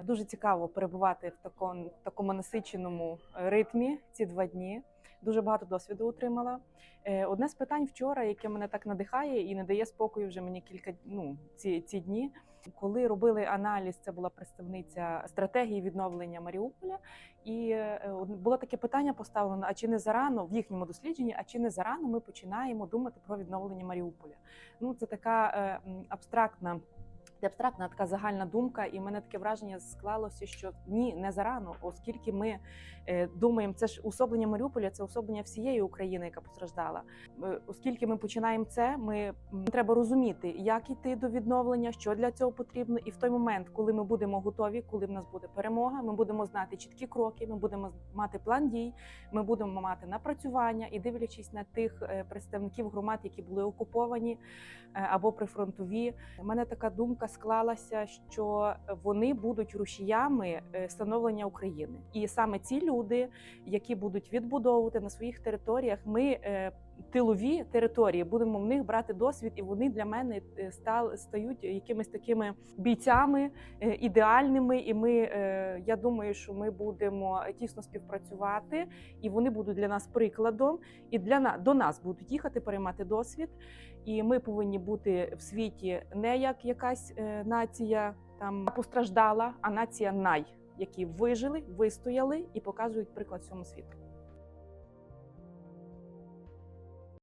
Дуже цікаво перебувати в такому, в такому насиченому е, ритмі ці два дні. Дуже багато досвіду отримала. Е, Одне з питань вчора, яке мене так надихає і не дає спокою вже мені кілька ну, ці, ці дні. Коли робили аналіз, це була представниця стратегії відновлення Маріуполя, і е, було таке питання поставлено: а чи не зарано в їхньому дослідженні, а чи не зарано ми починаємо думати про відновлення Маріуполя? Ну це така абстрактна. Це абстрактна така загальна думка, і в мене таке враження склалося, що ні, не зарано, оскільки ми е, думаємо, це ж усоблення Маріуполя, це усоблення всієї України, яка постраждала. Е, Оскільки ми починаємо це, ми треба розуміти, як йти до відновлення, що для цього потрібно. І в той момент, коли ми будемо готові, коли в нас буде перемога, ми будемо знати чіткі кроки, ми будемо мати план дій, ми будемо мати напрацювання і дивлячись на тих е, представників громад, які були окуповані або прифронтові. У мене така думка склалася, що вони будуть рушіями е, становлення України, і саме ці люди, які будуть відбудовувати на своїх територіях, ми е, тилові території будемо в них брати досвід, і вони для мене е, стають якимись такими бійцями е, ідеальними. І ми е, я думаю, що ми будемо тісно співпрацювати, і вони будуть для нас прикладом, і для на до нас будуть їхати переймати досвід. І ми повинні бути в світі не як якась нація там постраждала, а нація най, які вижили, вистояли і показують приклад всьому світу.